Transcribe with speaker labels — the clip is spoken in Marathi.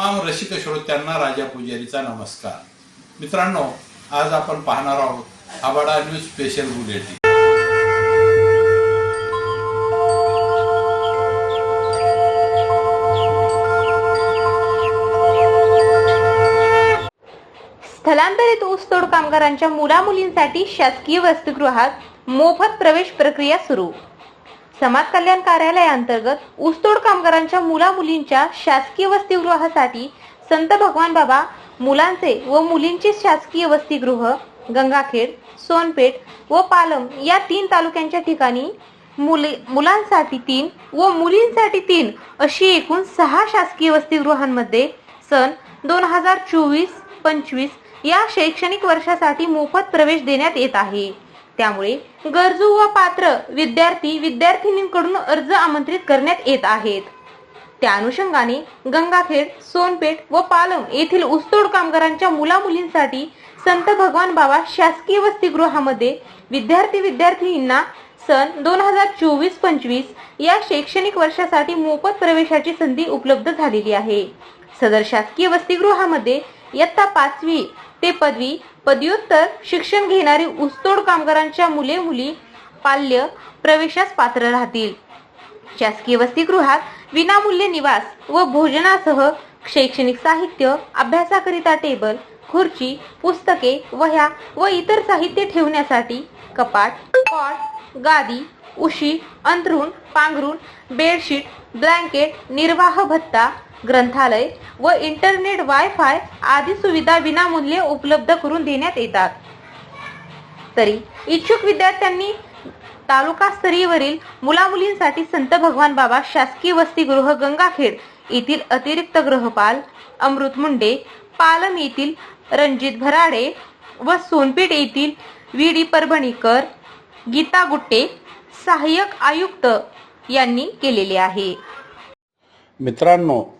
Speaker 1: रसिक श्रोत्यांना राजा पुजारीचा नमस्कार. मित्रांनो आज आपण पाहणार आहोत आबाडा न्यूज स्पेशल बुलेटिन
Speaker 2: स्थलांतरित ऊसतोड कामगारांच्या मुलामुलींसाठी शासकीय वसतिगृहात मोफत प्रवेश प्रक्रिया सुरू. समाज कल्याण कार्यालयाअंतर्गत ऊसतोड कामगारांच्या मुलामुलींच्या शासकीय वसतिगृहासाठी संत भगवान बाबा मुलांचे व मुलींचे शासकीय वसतिगृह गंगाखेड सोनपेठ व पालम या तीन तालुक्यांच्या ठिकाणी मुले मुलांसाठी तीन व मुलींसाठी तीन अशी एकूण सहा शासकीय वसतिगृहांमध्ये सन दोन हजार चोवीस पंचवीस या शैक्षणिक वर्षासाठी मोफत प्रवेश देण्यात येत आहे. त्यामुळे गरजू व पात्र विद्यार्थी विद्यार्थिनींकडून अर्ज आमंत्रित करण्यात येत आहेत. त्या अनुषंगाने गंगाखेड सोनपेठ व पालम येथील ऊसतोड कामगारांच्या मुलामुलींसाठी संत भगवान बाबा शासकीय वसतिगृहामध्ये विद्यार्थी विद्यार्थिनींना सन दोन हजार चोवीस पंचवीस या शैक्षणिक वर्षासाठी मोफत प्रवेशाची संधी उपलब्ध झालेली आहे. सदर शासकीय वसतिगृहामध्ये इयत्ता पाचवी ते पदवी पदव्युत्तर शिक्षण घेणारी ऊसतोड कामगारांच्या मुले मुली पाल्य प्रवेशास पात्र राहतील. शासकीय वसतिगृहात विनामूल्य निवास व भोजनासह शैक्षणिक साहित्य अभ्यासाकरिता टेबल खुर्ची पुस्तके वह्या व इतर साहित्य ठेवण्यासाठी कपाट कॉट गादी उशी अंथरूण पांघरूण बेडशीट ब्लँकेट निर्वाह भत्ता ग्रंथालय व इंटरनेट वायफाय आदी सुविधा विनामूल्य उपलब्ध करून देण्यात येतात. तरी इच्छुक विद्यार्थ्यांनी तालुकास्तरीयवरील मुलामुलींसाठी संत भगवान बाबा शासकीय वसतिगृह गंगाखेड येथील अतिरिक्त गृहपाल अमृत मुंडे पालम येथील रणजित भराडे व सोनपेठ येथील व्ही. डी. परभणीकर गीता गुट्टे सहाय्यक आयुक्त यांनी केलेले आहे.
Speaker 1: मित्रांनो